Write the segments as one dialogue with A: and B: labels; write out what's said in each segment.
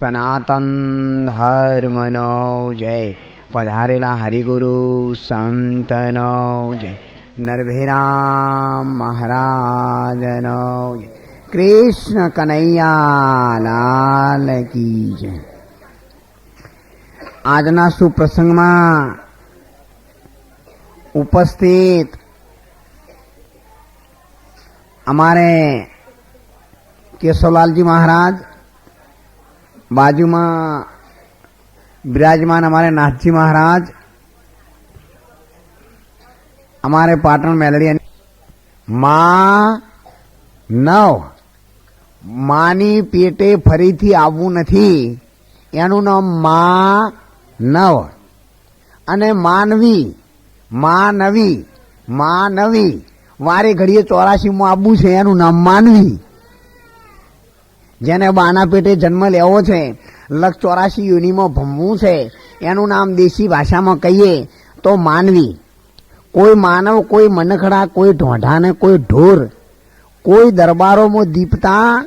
A: સનાતન ધર્મનો જય પધારેલા હરિગુરુ સંતનો જય નરભેરામ મહારાજનો જય કૃષ્ણ કનૈયા લાલ કી જય આજના સુપ્રસંગમાં ઉપસ્થિત અમારે કેશવલાલજી મહારાજ બાજુમાં બિરાજમાન અમારે નાથજી મહારાજ, અમારે પાટણ મેલડી માં નવ. માની પેટે ફરીથી આવવું નથી. એનું નામ મા નવ. અને માનવી માનવી માનવી વારે ઘડીએ ચોરાશીમાં આવવું છે, એનું નામ માનવી. જેને બાના પેટે જન્મ લેવો છે. લક્ષ ચોરાશી યુનિમાં ભમવું છે. એનું નામ દેશી ભાષામાં કહીએ તો માનવી. કોઈ માનવ, કોઈ મનખડા, કોઈ ઢોંઢા ને કોઈ ઢોર. કોઈ દરબારોમાં દીપતા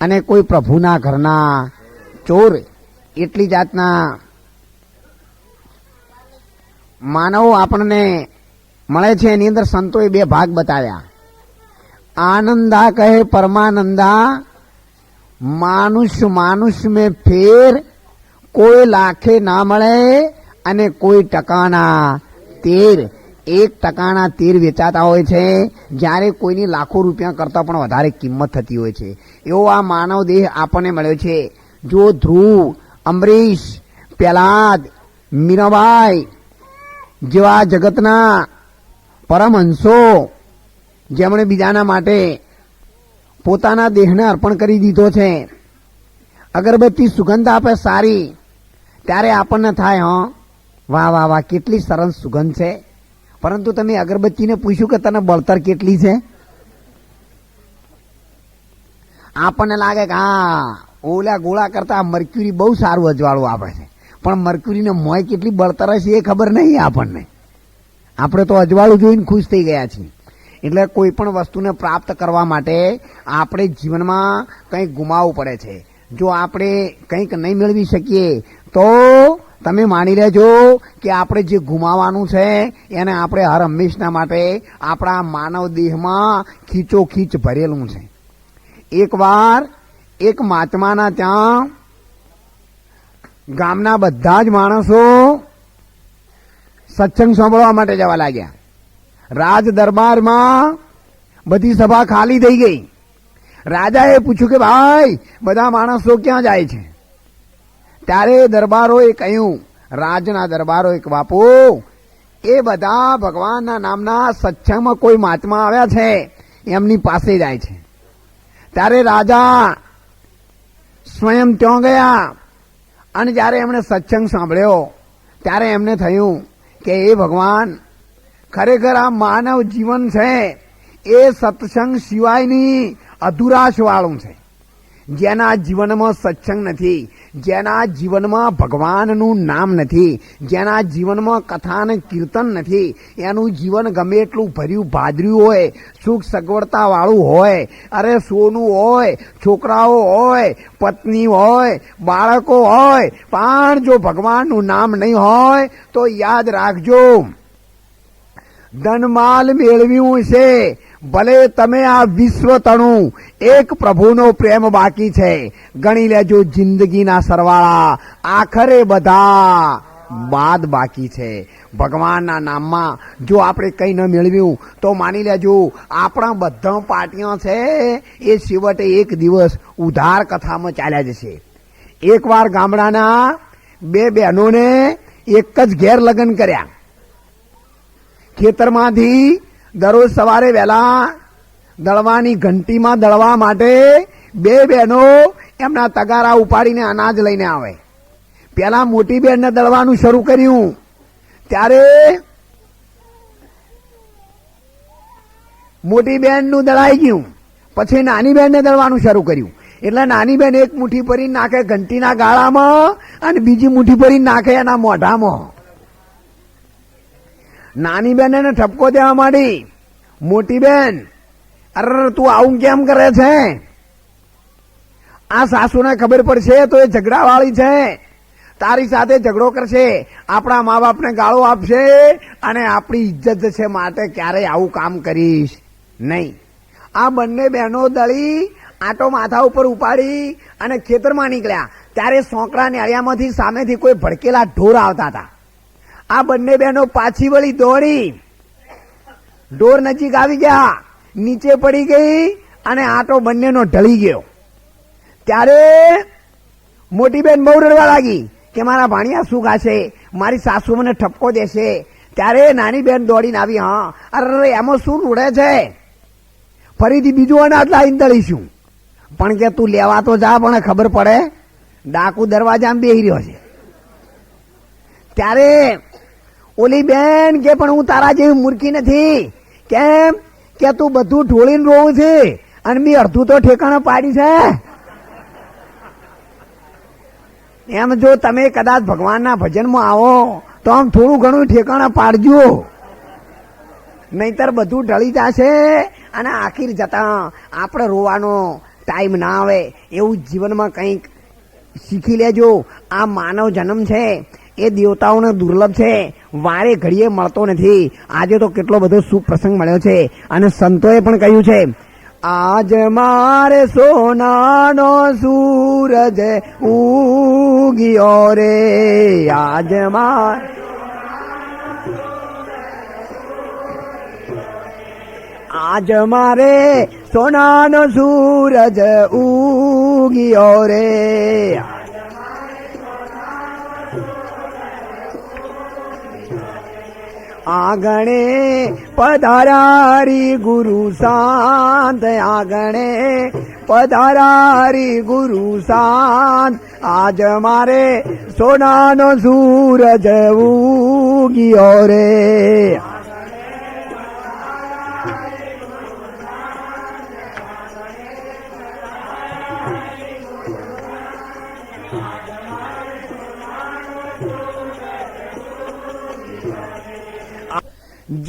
A: અને કોઈ પ્રભુના ઘરના ચોર. એટલી જાતના માનવો આપણને મળે છે. એની અંદર સંતોએ બે ભાગ બતાવ્યા. આનંદા કહે પરમાનંદા માનુષ્ય માનુષ મેં ફેર કોઈ લાખે ના મળે અને કોઈ ટકાના તેર. એક ટકાના તેર વેચાતા હોય છે. જ્યારે કોઈની લાખો રૂપિયા કરતાં પણ વધારે કિંમત થતી હોય છે. એવો આ માનવ દેહ આપણને મળ્યો છે. જો ધ્રુવ અમરીશ પ્રહલાદ મીરાબાઈ જેવા જગતના પરમહંસો જેમણે બીજાના માટે પોતાના દેહને અર્પણ કરી દીધો છે. અગરબત્તી સુગંધ આપે સારી. ત્યારે આપણને થાય, હં, વાહ વાહ વાહ, કેટલી સરસ સુગંધ છે. પરંતુ તમે અગરબત્તીને પૂછ્યું કે તને બળતર કેટલી છે? આપણને લાગે કે, હા, ઓલા ગોળા કરતા મર્ક્યુરી બહુ સારું અજવાળું આપે છે. પણ મર્ક્યુરીને મોય કેટલી બળતર હશે એ ખબર નહીં આપણને. આપણે તો અજવાળું જોઈને ખુશ થઈ ગયા છીએ. એટલે કોઈ પણ વસ્તુને પ્રાપ્ત કરવા માટે આપણે જીવનમાં કંઈક ગુમાવવું પડે છે. જો આપણે કંઈક નહીં મેળવી શકીએ, તો તમે માની લેજો કે આપણે જે ગુમાવાનું છે, એને આપણે હર હંમેશના માટે આપણા માનવ દેહમાં ખીચો ખીચ ભરેલું છે. એકવાર એક મહાત્માના ત્યાં ગામના બધા જ માણસો સત્સંગ સાંભળવા માટે જવા લાગ્યા. રાજ દરબારમાં બધી સભા ખાલી થઈ ગઈ. રાજાએ પૂછ્યું કે, ભાઈ, બધા માણસો ક્યાં જાય છે? ત્યારે દરબારોએ કહ્યું, રાજના દરબારો એક બાપુ, એ બધા ભગવાનના નામના સત્સંગમાં કોઈ મહાત્મા આવ્યા છે, એમની પાસે જાય છે. ત્યારે રાજા સ્વયં ત્યાં ગયા અને જ્યારે એમણે સત્સંગ સાંભળ્યો, ત્યારે એમને થયું કે એ ભગવાન ખરેખર આ માનવ જીવન છે, એ સત્સંગ સિવાયની અધુરાશ વાળું છે. જેના જીવનમાં સત્સંગ નથી, જેના જીવનમાં ભગવાનનું નામ નથી, જેના જીવનમાં કથા અને કીર્તન નથી, એનું જીવન ગમે એટલું ભર્યું ભાદર્યું હોય, સુખ સગવડતા વાળું હોય, અરે સોનું હોય, છોકરાઓ હોય, પત્ની હોય, બાળકો હોય, પણ જો ભગવાનનું નામ નહીં હોય, તો યાદ રાખજો. ધનમાલ મેળવ્યું છે. ભલે તમે આ વિશ્વ તણું, એક પ્રભુનો પ્રેમ બાકી છે. ગણી લેજો જિંદગીના સરવાળા, આખરે બધા બાદ બાકી છે. ભગવાનના નામમાં જો આપણે કંઈ ન મેળવ્યું, તો માની લેજો, આપણા બધા પાર્ટીઓ છે, એ છેવટે એક દિવસ ઉધાર કથામાં ચાલ્યા જશે. એકવાર ગામડાના બે બહેનોને એક જ ઘેર લગ્ન કર્યા. ખેતરમાંથી દરરોજ સવારે વહેલા દળવાની ઘંટીમાં દળવા માટે બે બહેનો એમના તગારા ઉપાડીને અનાજ લઈને આવે. પેલા મોટી બેનને દળવાનું શરૂ કર્યું. ત્યારે મોટી બેનનું દળાઈ ગયું. પછી નાની બહેનને દળવાનું શરૂ કર્યું. એટલે નાની બહેન એક મુઠ્ઠી ભરી નાખે ઘંટીના ગાળામાં અને બીજી મુઠ્ઠી ભરી નાખે એના મોઢામાં. નાની બેન એને ઠપકો દેવા માંડી. મોટી બેન, અરે, તું આવું કેમ કરે છે? આ સાસુને ખબર પડશે તો એ ઝઘડા વાળી છે. તારી સાથે ઝઘડો કરશે, આપણા મા બાપને ગાળો આપશે અને આપણી ઇજ્જત છે માટે ક્યારેય આવું કામ કરીશ નહીં. આ બંને બહેનો દળી આટો માથા ઉપર ઉપાડી અને ખેતરમાં નીકળ્યા. ત્યારે સોંકડા નેળિયામાંથી સામેથી કોઈ ભડકેલા ઢોર આવતા હતા. આ બંને બહેનો પાછી વળી દોડી. ઢોર નજીક આવી ગયા. નીચે પડી ગઈ અને આટો બંનેનો ઢળી ગયો. ત્યારે મોટી બેન બહુ રડવા લાગી કે મારા ભાણિયા શું ગાશે મારી સાસુ મને ઠપકો દેશે. ત્યારે નાની બેન દોડીને આવી, હા, અરે, એમાં શું રૂડે છે? ફરીથી બીજું અનાજ લાવીને દળીશું. પણ કે તું લેવા તો જા, પણ ખબર પડે, ડાકુ દરવાજામાં બેહી રહ્યો છે. ત્યારે ઓલી બેન કે પણ હું તારા જેવી મૂર્ખી નથી. કેમ? કે તું બધું ઢોળીને રોવું છે અને મેં અડધું તો ઠેકાણે પાડી છે. એમ જો તમે કદાચ ભગવાનના ભજનમાં આવો, તો આમ થોડું ઘણું ઠેકાણા પાડજો. નહીતર બધું ઢળી જશે અને આખીર જતા આપણે રોવાનો ટાઈમ ના આવે. એવું જીવનમાં કંઈક શીખી લેજો. આ માનવ જન્મ છે. એ દેવતાઓને દુર્લભ છે. વારે ઘડીએ મળતો નથી. આજે તો કેટલો બધો સુપ્રસંગ મળ્યો છે. અને સંતોએ પણ કહ્યું છે, આજ મારે સોનાનો સૂરજ ઉગ્યો રે. આજ માર આજ મારે સોનાનો સૂરજ ઉગ્યો રે. આંગણે પધારારી ગુરુ શાંત આંગણે પધારારી ગુરુ શાંત આજ મારે સોનાનો સૂરજ ગયો રે.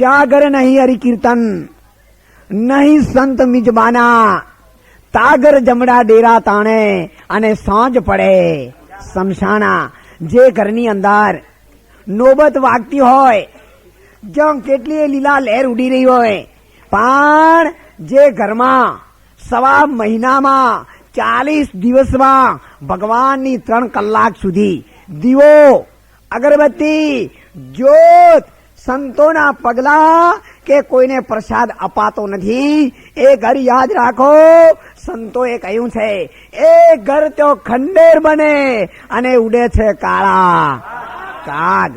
A: જાગર નહીં હરિ કીર્તન નહીં સંત મિજબાના તાગર જમડા ડેરા તાણે અને સાંજ પડે સમશાના જે ઘરની અંદર નોબત વાગતી હોય જમ કેટલી લીલા લહેર ઉડી રહી હોય પણ જે ઘરમાં સવા મહિનામાં ચાલીસ દિવસમાં ભગવાનની ત્રણ કલાક સુધી દીવો અગરબત્તી જ્યોત સંતોના પગલા કે કોઈને પ્રસાદ અપાતો નથી. એ ઘર યાદ રાખો. સંતોએ કહ્યું છે, એ ઘર તો ખંડેર બને અને ઉડે છે કાળા. કાગ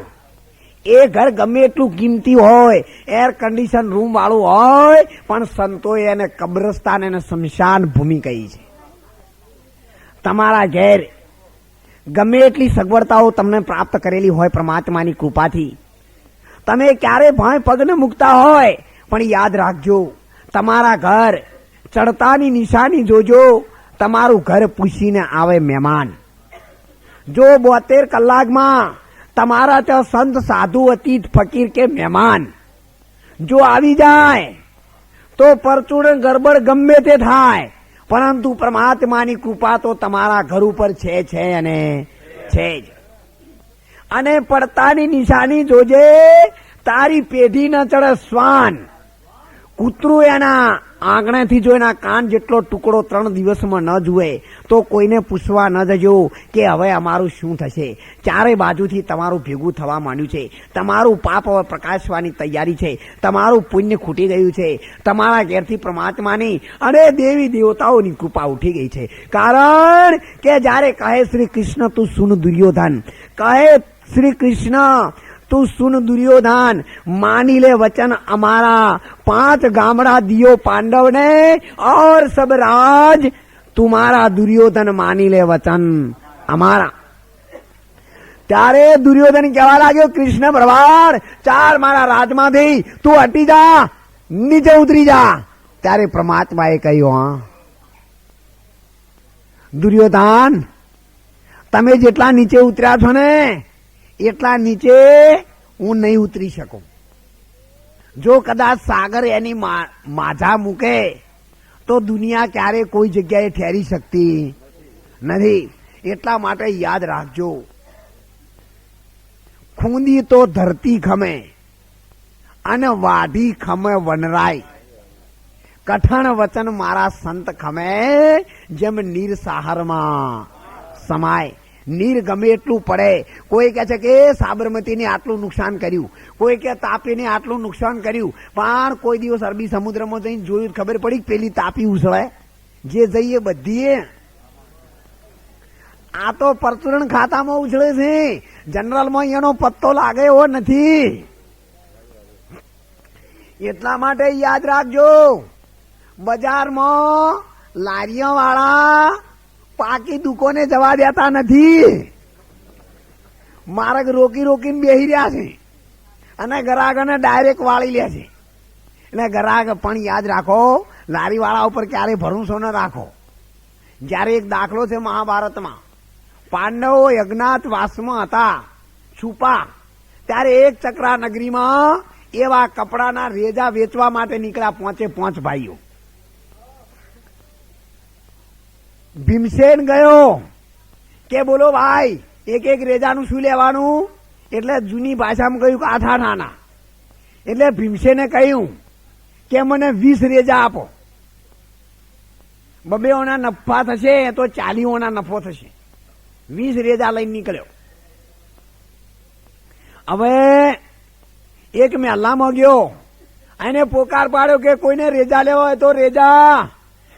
A: એ ઘર ગમે એટલું કિંમતી હોય એર કન્ડિશન રૂમ વાળું હોય, પણ સંતોએ એને કબ્રસ્તાન એને શમશાન ભૂમિ કહી છે. તમારા ઘેર ગમે એટલી સગવડતાઓ તમને પ્રાપ્ત કરેલી હોય પરમાત્માની કૃપાથી તમે ક્યારે ભાઈ પગને મૂકતા હોય, પણ યાદ રાખજો, તમારા ઘર ચડતાની નિશાની જોજો, તમારું ઘર પૂછીને આવે મહેમાન. જો બોતેર કલાકમાં તમારા ત્યાં સંત સાધુ અતીત ફકીર કે મહેમાન, જો આવી જાય, તો પરચુરણ ગરબડ ગમે તે થાય, પરંતુ પરમાત્માની કૃપા તો તમારા ઘર ઉપર છે છે અને છે જ. અને પડતાની નિશાની જોજે, તારી પેઢી ન ચડે શ્વાન. કૂતરું એના આંગણેથી જો એના કાન જેટલો ટુકડો ત્રણ દિવસમાં ન જુએ, તો કોઈને પૂછવા ન જજો કે હવે અમારું શું થશે. ચારે બાજુથી તમારું ભેગું થવા માંડ્યું છે. તમારું પાપ હવે પ્રકાશવાની તૈયારી છે. તમારું પુણ્ય ખૂટી ગયું છે. તમારા ઘેરથી પરમાત્માની અને દેવી દેવતાઓની કૃપા ઉઠી ગઈ છે. કારણ કે જ્યારે કહે શ્રી કૃષ્ણ, તું સુન દુર્યોધન. કહે શ્રી કૃષ્ણ તું સુન દુર્યોધન, માની લે વચન અમારા. પાંચ ગામડા દિયો પાંડવને, ઓર સબ રાજ તુમારા દુર્યોધન માની લે વચન અમારા. ત્યારે દુર્યોધન કહેવા લાગ્યો, કૃષ્ણ ભરવાડ, ચાર મારા રાજમાં રાજમાંથી તું હટી જા, નીચે ઉતરી જા. ત્યારે પરમાત્માએ કહ્યું, હા. દુર્યોધન, તમે જેટલા નીચે ઉતર્યા છો ને એટલા નીચે હું નહીં ઉતરી શકું. જો કદાચ સાગર એની માઝા મૂકે, તો દુનિયા ક્યારે કોઈ જગ્યાએ ઠેરી શકતી નથી. એટલા માટે યાદ રાખજો. ખૂંદી તો ધરતી ખમે અને વાઢી ખમે વનરાય. કઠણ વચન મારા સંત ખમે, જેમ નીર સાહરમાં સમાય. નીર ગમે એટલું પડે. કોઈ કહે છે કે સાબરમતીને આટલું નુકસાન કર્યું. કોઈ કે તાપીને આટલું નુકસાન કર્યું. પણ કોઈ દિવસ અરબી સમુદ્રમાં જઈને જોયું ખબર પડી પેલી તાપી ઉછળાય જે જઈએ બધી આ તો પરચુરણ ખાતામાં ઉછળે છે. જનરલમાં એનો પત્તો લાગે એવો નથી. એટલા માટે યાદ રાખજો. બજારમાં લારીઓ વાળા પાકી દુકાને જવા દેતા નથી. માર્ગ રોકી રોકીને બેહી રહ્યા છે. અને ગ્રાહકને ડાયરેક્ટ વાળી લે છે. એટલે ગ્રાહક પણ યાદ રાખો, લારીવાળા ઉપર ક્યારે ભરોસો ન રાખો. જ્યારે એક દાખલો છે મહાભારતમાં. પાંડવો યજ્ઞાત વાસમાં હતા, છુપા. ત્યારે એક ચક્રા નગરીમાં એવા કપડાના રેજા વેચવા માટે નીકળ્યા પહોંચે પોંચ ભાઈઓ. ભીમસેન ગયો. કે બોલો ભાઈ, એક એક રેજાનું શું લેવાનું? એટલે જૂની ભાષામાં કહ્યું કે આઠા નાના એટલે ભીમસેને કહ્યું કે મને વીસ રેજા આપો. બબે ઓના નફા થશે તો ચાલી ઓના નફો થશે. વીસ રેજા લઈને નીકળ્યો. હવે એક મહેલામાં ગયો એને પોકાર પાડ્યો કે કોઈને રેજા લેવા હોય તો રેજા.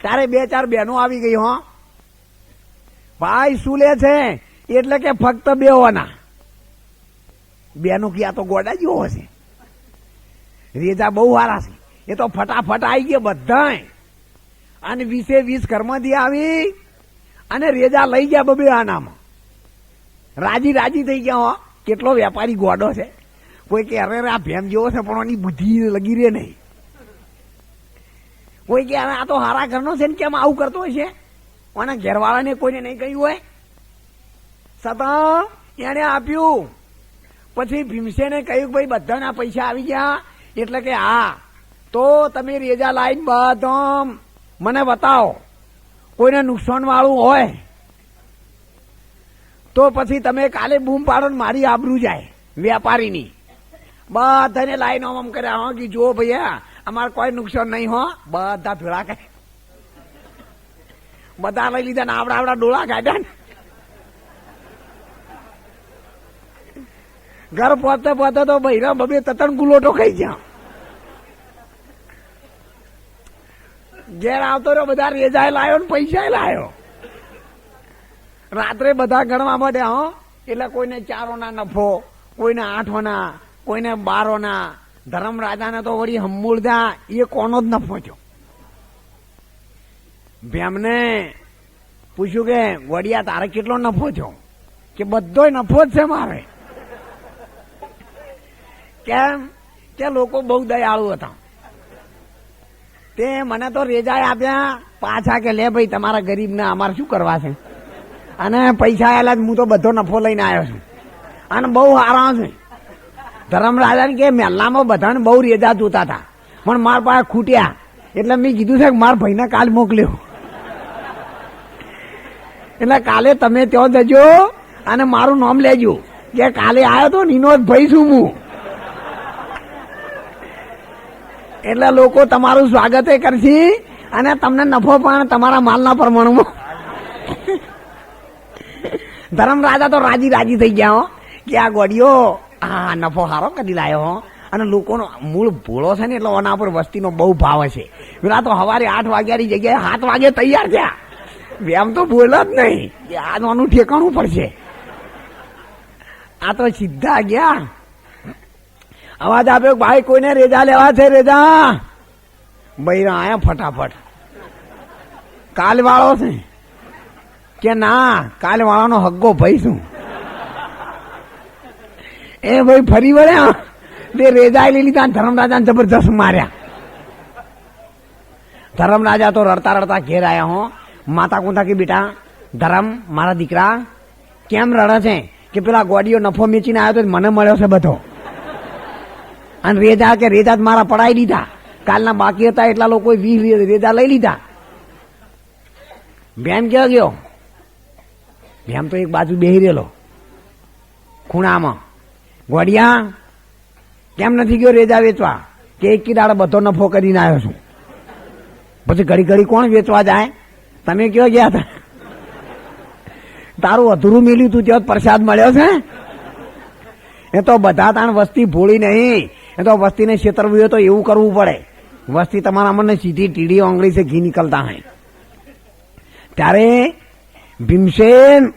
A: તારે બે ચાર બહેનો આવી ગઈ હો. ભાઈ શું લે છે? એટલે કે ફક્ત બે હોના બેનો ક્યાં તો ગોડા જેવો હશે. રેજા બહુ સારા છે. એ તો ફટાફટ આવી ગયા બધા અને વીસે વીસ કર્મથી આવી અને રેજા લઈ ગયા બબે આનામાં. રાજી રાજી થઈ ગયા હો. કેટલો વેપારી ગોડો છે. કોઈ કે અરે આ ભેમ જેવો છે, પણ એની બુદ્ધિ લગી રે નહીં. કોઈ કે આ તો હારા ઘરનો છે ને, કેમ આવું કરતો હશે અને ઘેરવાળાને કોઈને નહીં કહ્યું હોય? છતાં એને આપ્યું. પછી ભીમસેને કહ્યું ભાઈ બધાના પૈસા આવી ગયા. એટલે કે હા, તો તમે રેજા લાઈન બધમ. મને બતાવો, કોઈને નુકસાન વાળું હોય? તો પછી તમે કાલે બૂમ પાડો ને મારી આબરૂ જાય, વેપારીની. બધાને લાઈન આમ કર્યા, હો, કે જુઓ ભૈયા, અમારે કોઈ નુકસાન નહીં, હો. બધા ભેળા કરે બધા લઈ લીધા ને આવડા આવડા ડોળા કાઢ્યા ને. ઘર પહોંચતા પહોંચતા તો ભૈરા બબે તતન ગુલોટો ખાઈ ગયા. ઘેર આવતો રહ્યો, બધા રેજાય લાયો ને પૈસા લાયો. રાત્રે બધા ગણવા માટે હો. એટલે કોઈને ચારોના નફો, કોઈને આઠોના, કોઈને બારોના. ધર્મરાજાને તો વળી હમૂળદા એ કોનો જ નફો થયો? ભેમને પૂછ્યું કે, વડિયા, તારે કેટલો નફો થયો? કે, બધોય નફો જ છે મારે. કેમ? કે લોકો બહુ દયાળુ હતા. તે મને તો રેજાએ આપ્યા પાછા કે, લે ભાઈ, તમારા ગરીબને અમારે શું કરવા છે? અને પૈસા આવેલા હું તો બધો નફો લઈને આવ્યો છું. અને બહુ સારા છે. ધરમરાજાને કે મેલ્લામાં બધાને બહુ રેજા જોતા હતા. પણ મારા પાસે ખૂટ્યા. એટલે મેં કીધું છે કે, મારા ભાઈને કાલ મોકલ્યો. એટલે કાલે તમે ત્યાં જજો અને મારું નામ લેજો. કે કાલે આવ્યો તો નિનોદ ભાઈ છું હું. એટલે લોકો તમારું સ્વાગત કરશે અને તમને નફો પણ તમારા માલના પ્રમાણમાં. ધર્મરાજા તો રાજી રાજી થઈ ગયા હો. કે આ ગોડીઓ હા નફો સારો કરી લાયો હો. અને લોકોનો મૂળ ભોળો છે ને એટલે ઓના પર વસ્તીનો બહુ ભાવ છે પેલા તો સવારે આઠ વાગ્યાની જગ્યાએ સાત વાગે તૈયાર થયા. એમ તો બોલ જ નહીં. આ આનું ઠેકાણું પડશે. આ તો સીધા ગયા. અવાજ આપ્યો ભાઈ, કોઈને રેજા લેવા છે, રેજા? બૈરા આયા ફટાફટ. કાલ વાળો છે. કે ના કાલ વાળાનો હગ્ગો ભાઈ શું એ ભાઈ, ફરી વળ્યા? તે રેજા લઈ લીધા ધર્મરાજા જબરજસ્ત માર્યા. ધર્મરાજા તો રડતા રડતા ઘેર આયા હો. માતા કુંતા કે બેટા, ધરમ, મારા દીકરા, કેમ રડે છે? કે પેલા ગોડીઓ નફો વેચીને આવ્યો તો મને મળ્યો છે બધો. અને રેજા કે રેજા મારા પડાવી દીધા. કાલના બાકી હતા એટલા લોકો વીસ રેજા લઈ લીધા. બેન ક્યાં ગયો? એમ તો એક બાજુ બેહી રહેલો. ખૂણામાં. ગોડિયા, કેમ નથી ગયો રેજા વેચવા? કે એક દાડો બધો નફો કરીને આવ્યો છું. પછી ઘડી ઘડી કોણ વેચવા જાય? તમે કયો ગયા હતા? તારું અધૂરું મિલ્યું તું ત્યાં પ્રસાદ મળ્યો છે? એ તો બધા તાણ વસ્તી ભોળી નહીં. એ તો વસ્તીને છેતરવી હોય તો એવું કરવું પડે. વસ્તી તમારા મને સીધી ટીડી ઓંગળી છે ઘી નીકળતા હે. ત્યારે ભીમસેન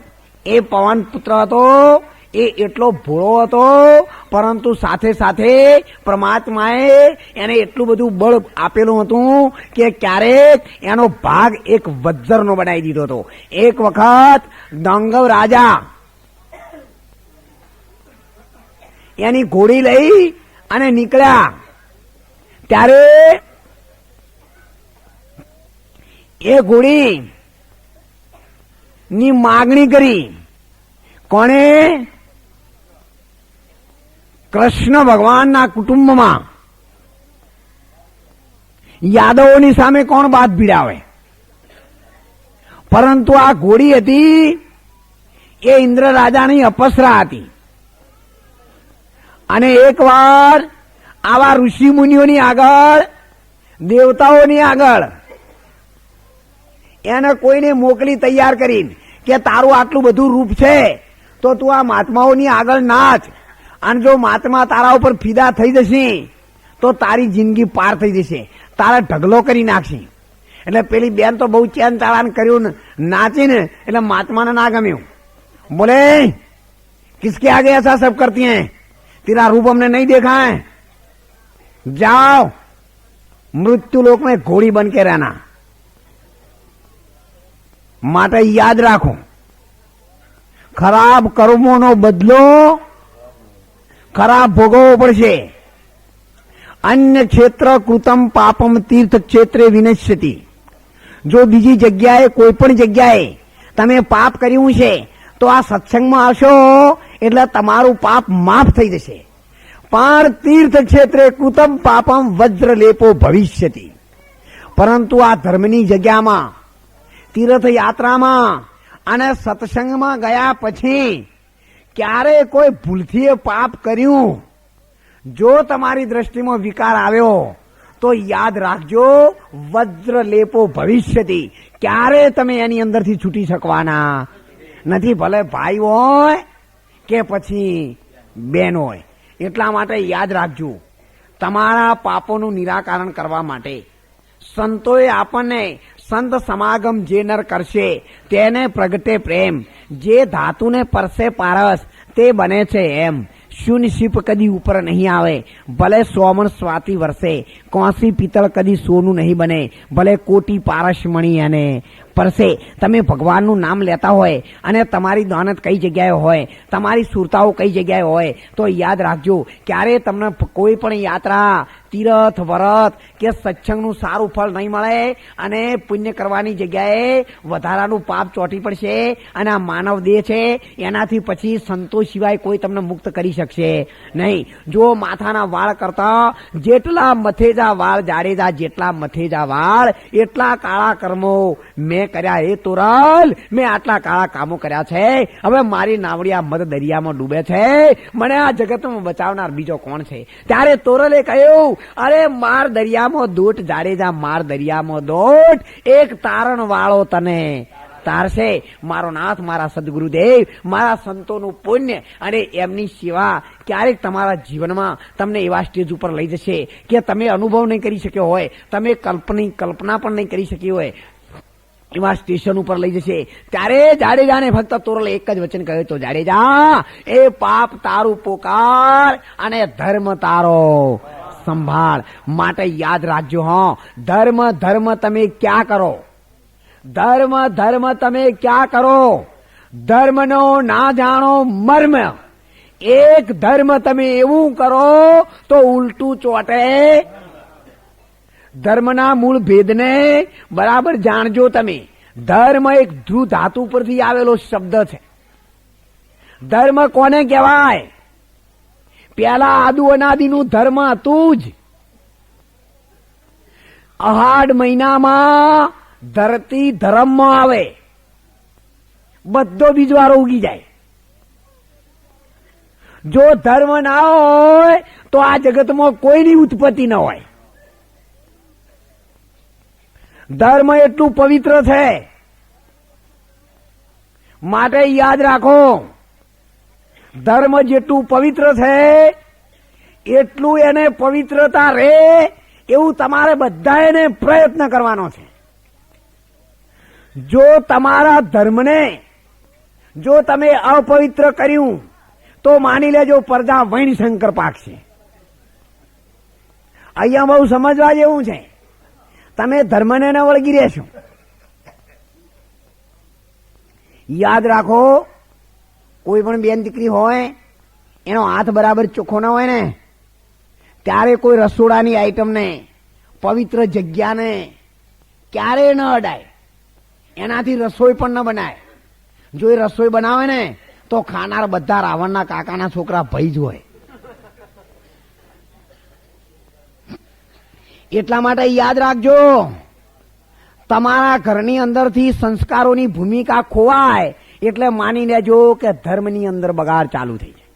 A: એ પવન પુત્ર હતો એ એટલો ભોળો હતો, પરંતુ સાથે સાથે પરમાત્માએ એને એટલું બધું બળ આપેલું હતું કે ક્યારેક એનો ભાગ એક વજ્રનો બનાવી દીધો હતો. એક વખત દંગવ રાજા એની ઘોડી લઈ અને નીકળ્યા. ત્યારે એ ઘોડી ની માગણી કરી. કોણે કૃષ્ણ ભગવાનના કુટુંબમાં. યાદવોની સામે કોણ બાદ ભીડાવે પરંતુ આ ઘોડી હતી, એ ઇન્દ્ર રાજાની અપસરા હતી. અને એકવાર આવા ઋષિ મુનિઓની આગળ, દેવતાઓની આગળ, એને કોઈને મોકલી તૈયાર કરીને કે તારું આટલું બધું રૂપ છે, તો તું આ મહાત્માઓની આગળ નાચ. અને જો મહાત્મા તારા ઉપર ફિદા થઈ જશે, તો તારી જિંદગી પાર થઈ જશે. તારા ઢગલો કરી નાખશે. એટલે પેલી બેન તો બહુ ચેન તાળાન કર્યું નાચીને એટલે મહાત્માને ના ગમ્યું. બોલે, કિસકે આગે એસા સબ કરતી હૈ? તેરા રૂપ અમને નહીં દેખાય. હૈ જાઓ, મૃત્યુ લોક મેં ઘોડી બન કે રહેના. માટે યાદ રાખો. ખરાબ કર્મોનો બદલો ખરાબ ભોગવવો પડશે અન્ય ક્ષેત્ર કૃતમ પાપમ તીર્થ ક્ષેત્રે વિનશ્યતિ જો બીજી જગ્યાએ કોઈ પણ જગ્યાએ તમે પાપ કર્યું છે, તો આ સત્સંગમાં આવશો, એટલે તમારું પાપ માફ થઈ જશે. પણ તીર્થ ક્ષેત્રે કૃતમ પાપમ વજ્ર લેપો ભવિષ્યતિ. પરંતુ આ ધર્મની જગ્યામાં, તીર્થયાત્રામાં અને સત્સંગમાં ગયા પછી ક્યારે કોઈ ભૂલથી એ પાપ કર્યું? જો તમારી દ્રષ્ટિમાં વિકાર આવ્યો, તો યાદ રાખજો વજ્ર લેપો ભવિષ્યથી. ક્યારે તમે એની અંદરથી છૂટી શકવાના? નથી ભલે ભાઈ હોય કે પછી બેન હોય. એટલા માટે યાદ રાખજો, તમારા પાપોનું નિરાકરણ કરવા માટે. સંતોએ આપણને સંત સમાગમ જે નર કરશે, તેને પ્રગટે પ્રેમ. જે ધાતુને પરસે પારસ, તે બને છે એમ. શૂન્ય કદી ઉપર નહીં આવે, ભલે સોમણ સ્વાતિ વર્ષે કોસી પિત્તળ કદી સોનું નહીં બને, ભલે કોટી પારસ મણી અને પરસે તમે ભગવાનનું નામ લેતા હોય અને તમારી દાનત કઈ જગ્યાએ હોય, તમારી સુરતાઓ કઈ જગ્યાએ હોય, તો યાદ રાખજો, ક્યારે તમને કોઈ પણ યાત્રા, તીરથ, વરત કે સત્સંગનું સારું ફળ નહીં મળે અને પુણ્ય કરવાની જગ્યાએ વધારાનું પાપ ચોટી પડશે અને આ માનવ દેહ છે, એનાથી પછી સંતોષ સિવાય કોઈ તમને મુક્ત કરી શકશે નહીં. જો માથાના વાળ કરતા જેટલા મથેજા વાળ જાડેજા જેટલા મથેજા વાળ, એટલા કાળા કર્મો મેં કર્યા? એ તોરલ, મેં આટલા કાળા કામો કર્યા છે. હવે મારી નાવડિયા મધ દરિયામાં ડૂબે છે. મને આ જગતમાં બચાવનાર બીજો કોણ છે? ત્યારે તોરલે કહ્યું, અરે, માર દરિયામાં દોટ, જાડેજા, માર દરિયામાં દોટ. એક તારણ વાળો તને તારશે. મારો નાથ, મારા સદગુરુદેવ, મારા સંતોનું પુણ્ય અને એમની સેવા ક્યારેક તમારા જીવનમાં તમને એવા સ્ટેજ ઉપર લઈ જશે કે તમે અનુભવ નહીં કરી શક્યો હોય, તમે કલ્પની, કલ્પના પણ નહીં કરી શકી હોય. એવા સ્ટેશન ઉપર લઈ જશે. ત્યારે જાડેજાને ફક્ત તોરલ એક જ વચન કહ્યું તો જાડેજા, એ પાપ તારું પોકાર અને ધર્મ તારો. સંભાળ. માટે યાદ રાખજો, હો. ધર્મ ધર્મ તમે ક્યાં કરો? ધર્મ ધર્મ તમે ક્યાં કરો? ધર્મનો ના જાણો મર્મ. એક ધર્મ તમે એવું કરો તો ઉલટું ચોટે ધર્મના મૂળ ભેદને બરાબર જાણજો તમે. ધર્મ એક ધ્રુવ ધાતુ પરથી આવેલો શબ્દ છે. ધર્મ કોને કહેવાય? પેલા આદુ અનાદિનું ધર્મ હતું જ. અહાડ મહિનામાં ધરતી ધર્મમાં આવે.
B: બધો બીજવારો ઉગી જાય. જો ધર્મ ના હોય, તો આ જગતમાં કોઈની ઉત્પત્તિ ન હોય. ધર્મ એટલું પવિત્ર છે. માટે યાદ રાખો, ધર્મ જેટલું પવિત્ર છે, એટલું એને પવિત્રતા રહે એવું તમારે બધા એને પ્રયત્ન કરવાનો છે. જો તમારા ધર્મને, જો તમે અપવિત્ર કર્યું, તો માની લેજો પડદા વૈણ શંકર પાક છે. અહીંયા બહુ સમજવા જેવું છે. તમે ધર્મને ન વળગી રહેશો. યાદ રાખો, કોઈ પણ બેન દીકરી હોય, એનો હાથ બરાબર ચોખ્ખો ન હોય ને, ત્યારે કોઈ રસોડાની આઈટમને પવિત્ર જગ્યાને ક્યારે ન અડાય. એનાથી રસોઈ પણ ન બનાય. જો એ રસોઈ બનાવે ને, તો ખાનાર બધા રાવણના કાકાના છોકરા ભય જ હોય. એટલા માટે યાદ રાખજો. તમારા ઘરની અંદરથી સંસ્કારોની ભૂમિકા ખોવાય એટલે માની લેજો કે ધર્મની અંદર બગાડ ચાલુ થઈ જાય.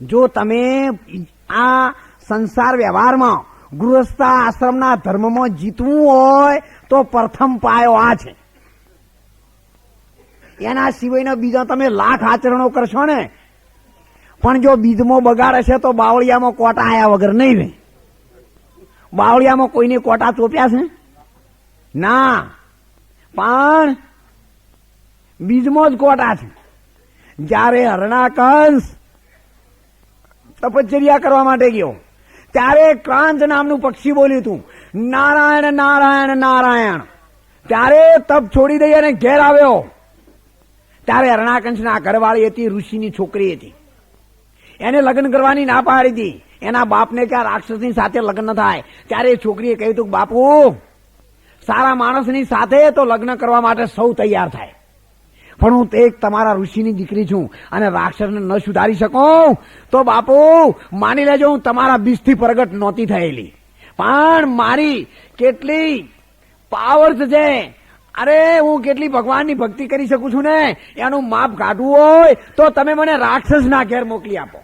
B: જો તમે આ સંસાર વ્યવહારમાં ગૃહસ્થ આશ્રમના ધર્મમાં જીતવું હોય તો પ્રથમ પાયો આ છે. એના સિવાયના બીજા તમે લાખ આચરણો કરશો ને. પણ જો બીજમાં બગાડ હશે તો બાવળિયામાં કોટા આયા વગર નહીં રહે. બાવળિયામાં કોઈને કોટા ચોપ્યા છે? ના. પણ બીજમાં જ કોટા છે. જ્યારે હરણા કંસ તપશ્ચર્યા કરવા માટે ગયો, ત્યારે ક્રાંત નામનું પક્ષી બોલ્યું હતું, નારાયણ નારાયણ નારાયણ. ત્યારે તપ છોડી દઈ અને ઘેર આવ્યો. ત્યારે હરણાકંશના ઘરવાળી હતી, ઋષિની છોકરી હતી. એને લગ્ન કરવાની ના પાડી હતી. એના બાપને ક્યાં રાક્ષસની સાથે લગ્ન થાય? ત્યારે એ છોકરીએ કહ્યું હતું બાપુ, સારા માણસની સાથે તો લગ્ન કરવા માટે સૌ તૈયાર થાય. પણ હું એક તમારા ઋષિની દીકરી છું અને રાક્ષસને ન સુધારી શકું. તો બાપુ, માની લેજો હું તમારા બીજથી પ્રગટ નહોતી થયેલી. પણ મારી કેટલી પાવર્સ છે. અરે, હું કેટલી ભગવાનની ભક્તિ કરી શકું છું ને? એનું માપ કાઢવું હોય તો તમે મને રાક્ષસના ઘેર મોકલી આપો.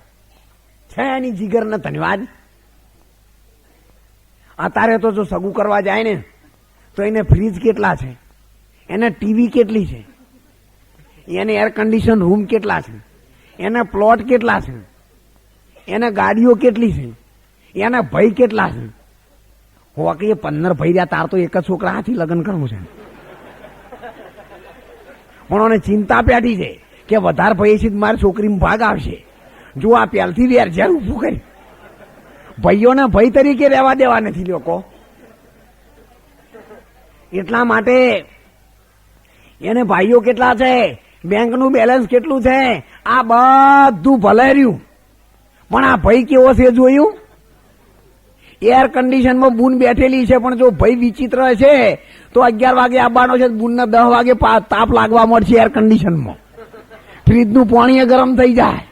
B: છે એની જીગરને ધન્યવાદ. અત્યારે તો જો સગું કરવા જાય ને, તો એને ફ્રીજ કેટલા છે? એને ટીવી કેટલી છે? એને એર કન્ડિશન રૂમ કેટલા છે? એને પ્લોટ કેટલા છે? એને ગાડીઓ કેટલી છે? એને ભય કેટલા છે? હોકી પંદર ભય રહ્યા, તાર તો એક જ છોકરા હાથી લગ્ન કરવું છે. પણ ચિંતા પેટી છે કે વધારે ભય છે મારી છોકરીમાં ભાગ આવશે. જો આ પહેલથી વેર જ્યારે ઊભું કરી. ભાઈઓને ભય તરીકે રહેવા દેવા નથી લોકો. એટલા માટે એને ભાઈઓ કેટલા છે? બેંકનું બેલેન્સ કેટલું છે? આ બધું ભલે રહ્યું પણ આ ભાઈ કેવો છે જોયું? એર કન્ડિશનમાં બૂન બેઠેલી છે, પણ જો ભાઈ વિચિત્ર છે, તો અગિયાર વાગે આવવાનો છે, બૂનને દસ વાગે તાપ લાગવા મળશે એર કન્ડિશનમાં. ફ્રીજનું પાણી ગરમ થઈ જાય.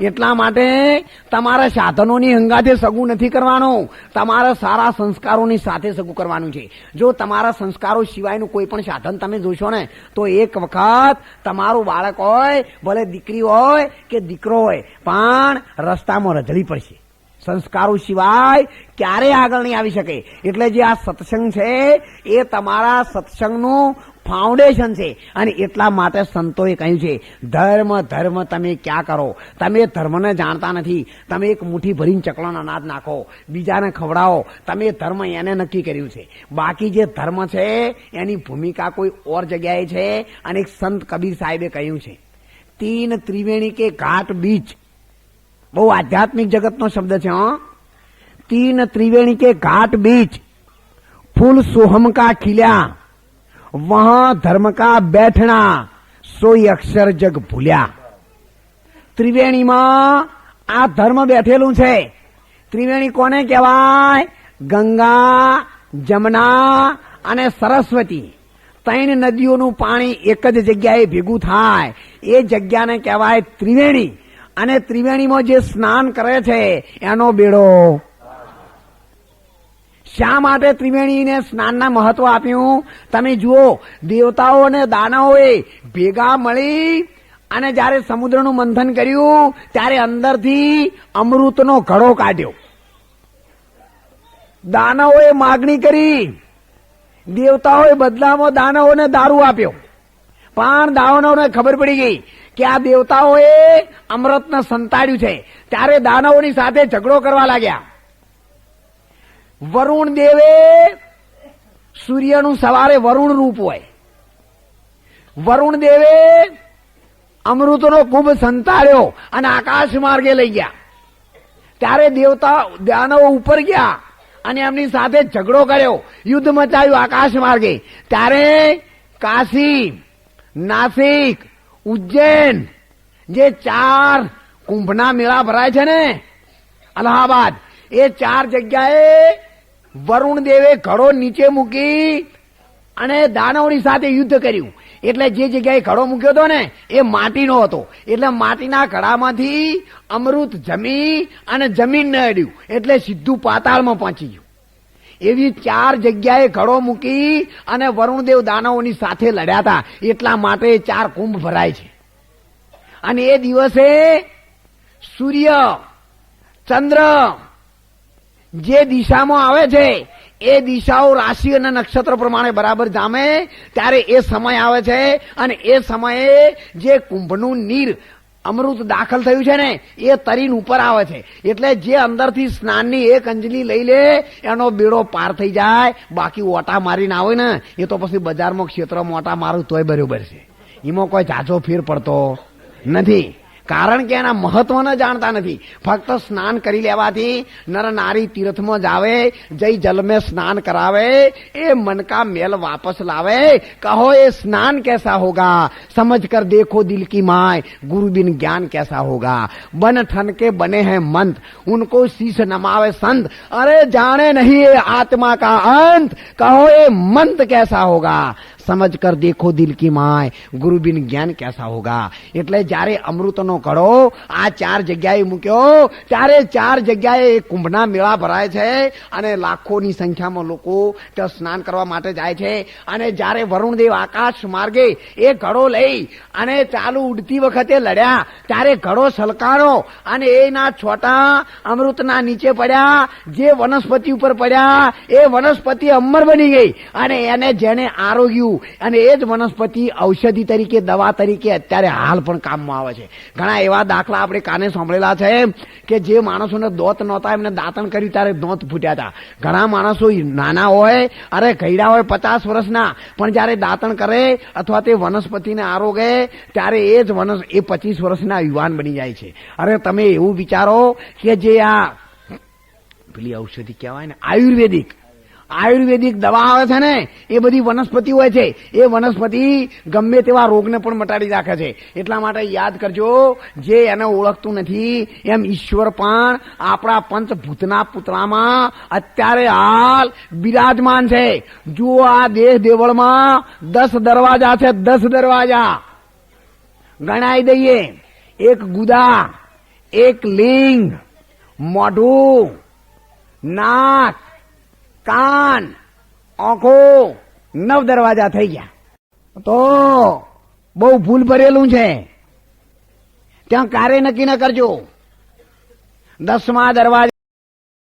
B: એટલા માટે તમારા સાધનોની હંગાથે સગું નથી કરવાનું. તમારા સારા સંસ્કારોની સાથે સગું કરવાનું છે. જો તમારા સંસ્કારો સિવાયનું કોઈ પણ સાધન તમે જોશો ને, તો એક વખત તમારું બાળક હોય, ભલે દીકરી હોય કે દીકરો હોય, પણ રસ્તામાં રજળી પડશે. સંસ્કારો સિવાય ક્યારે આગળ નહીં આવી શકે. એટલે જે આ સત્સંગ છે, એ તમારા સત્સંગનું ફાઉન્ડેશન છે. અને એટલા માટે સંતોએ કહ્યું છે, ધર્મ ધર્મ તમે ક્યાં કરો? તમે ધર્મને જાણતા નથી. તમે એક મુઠ્ઠી ભરીને ચકલાનો અનાજ નાખો. બીજાને ખવડાવો. તમે ધર્મ એને નક્કી કર્યું છે. બાકી જે ધર્મ છે, એની ભૂમિકા કોઈ ઓર જગ્યાએ છે. અને એક સંત કબીર સાહેબે કહ્યું છે, તીન ત્રિવેણી કે ઘાટ બીચ. બહુ આધ્યાત્મિક જગતનો શબ્દ છે, હં. તીન ત્રિવેણી કે ઘાટ બીચ. ફૂલ સોહમકા ખીલ્યા. वहां धर्म का बैठना सोई अक्षर जग ભૂલ્યા ત્રિવેણીમાં આ ધર્મ બેઠેલું છે ત્રિવેણી કોને કહેવાય ગંગા જમના અને સરસ્વતી ત્રણ નદીઓનું પાણી એક જ જગ્યાએ ભેગું થાય એ જગ્યાને કહેવાય ત્રિવેણી અને ત્રિવેણીમાં જે સ્નાન કરે છે એનો બેડો શા માટે ત્રિવેણીને સ્નાનના મહત્વ આપ્યું? તમે જુઓ, દેવતાઓ અને દાનાઓએ ભેગા મળી અને જ્યારે સમુદ્રનું મંથન કર્યું, ત્યારે અંદરથી અમૃતનો ઘડો કાઢ્યો. દાનવોએ માગણી કરી. દેવતાઓએ બદલામાં દાનવોને દારૂ આપ્યો. પણ દાનવોને ખબર પડી ગઈ કે આ દેવતાઓએ અમૃતને સંતાડ્યું છે. ત્યારે દાનવોની સાથે ઝઘડો કરવા લાગ્યા. વરુણ દેવે સૂર્યનું સવારે વરુણ રૂપ હોય. વરુણ દેવે અમૃતનો કુંભ સંતાડ્યો અને આકાશ માર્ગે લઈ ગયા. ત્યારે દેવતા દાનવો ઉપર ગયા અને એમની સાથે ઝઘડો કર્યો. યુદ્ધ મચાવ્યું આકાશ માર્ગે. ત્યારે કાશી નાસિક, ઉજ્જૈન જે ચાર કુંભના મેળા ભરાય છે ને, અલ્હાબાદ એ ચાર જગ્યાએ વરુણ દેવે ઘડો નીચે મૂકી અને દાનવની સાથે યુદ્ધ કર્યું. એટલે જે જગ્યાએ ઘડો મૂક્યો હતો ને, એ માટીનો હતો. એટલે માટીના ઘડામાંથી અમૃત જમી અને જમીન ન એટલે સીધું પાતાળમાં પહોંચી ગયું. એવી ચાર જગ્યાએ ઘડો મૂકી અને વરુણદેવ દાનવોની સાથે લડ્યા હતા. એટલા માટે ચાર કુંભ ભરાય છે. અને એ દિવસે સૂર્ય, ચંદ્ર જે દિશામાં આવે છે, એ દિશાઓ રાશિ અને નક્ષત્ર પ્રમાણે બરાબર જામે, ત્યારે એ સમય આવે છે અને એ સમયે જે કુંભનું નીર અમૃત દાખલ થયું છે ને, એ તરીન ઉપર આવે છે. એટલે જે અંદરથી સ્નાનની એક અંજલી લઈ લે, એનો બેડો પાર થઈ જાય, બાકી ઓટા મારીને આવે ને, એ તો પછી બજારમાં ક્ષેત્રમાં ઓટા મારું તોય બરોબર છે. એમાં કોઈ જાજો ફેર પડતો નથી. કારણ કે એના મહત્વને જાણતા નથી ફક્ત સ્નાન કરી લેવાથી નર નારી તીર્થમાં જાવે જઈ જલ में स्नान करावे ए मन का मेल वापस लावे कहो ये स्नान कैसा होगा समझ कर देखो दिल की माए गुरु बिन ज्ञान कैसा होगा बन ठन के बने हैं मंत उनको शीश नमावे संत अरे जाने नहीं ये आत्मा का अंत कहो ये मंत कैसा होगा સમજ કર દેખો દિલ કી માય. ગુરુ બિન જ્ઞાન કેસા હોગા? એટલે જ્યારે અમૃતનો કડો આ ચાર જગ્યાએ મૂક્યો, ત્યારે ચાર જગ્યાએ કુંભના મેળા ભરાય છે અને લાખોની સંખ્યામાં લોકો ત્યાં સ્નાન કરવા માટે જાય છે. અને જ્યારે વરુણદેવ આકાશ માર્ગે એ ઘડો લઈ અને ચાલુ ઉડતી વખતે લડ્યા, ત્યારે ઘડો સલકારો અને એના છોટા અમૃતના નીચે પડ્યા. જે વનસ્પતિ ઉપર પડ્યા, એ વનસ્પતિ અમર બની ગઈ અને એને જેને આરોગ્યું અને એ જ વનસ્પતિ ઔષધિ તરીકે, દવા તરીકે અત્યારે હાલ પણ કામમાં આવે છે. ઘણા એવા દાખલા આપણે કાને સાંભળેલા છે કે જે માણસોને દોત નહોતા, એમને દાંતણ કર્યું ત્યારે દોત ફૂટ્યા હતા. ઘણા માણસો નાના હોય, અરે ઘયડા હોય પચાસ વર્ષના, પણ જ્યારે દાંતણ કરે અથવા તે વનસ્પતિને આરોગે, ત્યારે એ જ વનસ, એ પચીસ વર્ષના યુવાન બની જાય છે. અરે તમે એવું વિચારો કે જે આ પેલી ઔષધિ કહેવાય ને, આયુર્વેદિક આયુર્વેદિક દવા આવે છે ને, એ બધી વનસ્પતિ હોય છે. એ વનસ્પતિ ગમે તેવા રોગને પણ મટાડી રાખે છે. એટલા માટે યાદ કરજો, જે એને ઓળખતું નથી, એમ ઈશ્વર પણ આપણા પંચભૂતના પુતળામાં અત્યારે હાલ બિરાજમાન છે. જુઓ આ દેહ દેવળમાં દસ દરવાજા છે, દસ દરવાજા. ગણાઈ દઈએ. એક ગુદા, એક લિંગ, મોઢું, નાક કાન, આંખો, નવ દરવાજા થઈ ગયા. તો બહુ ભૂલ ભરેલું છે. ત્યાં કાર્ય નક્કી ન કરજો. દસમા દરવાજા